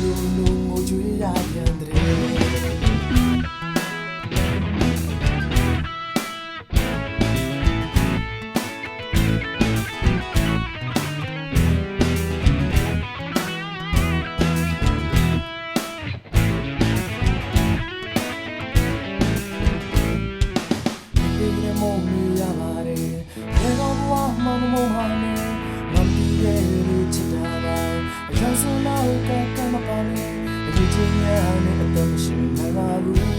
you know 넌 실망하고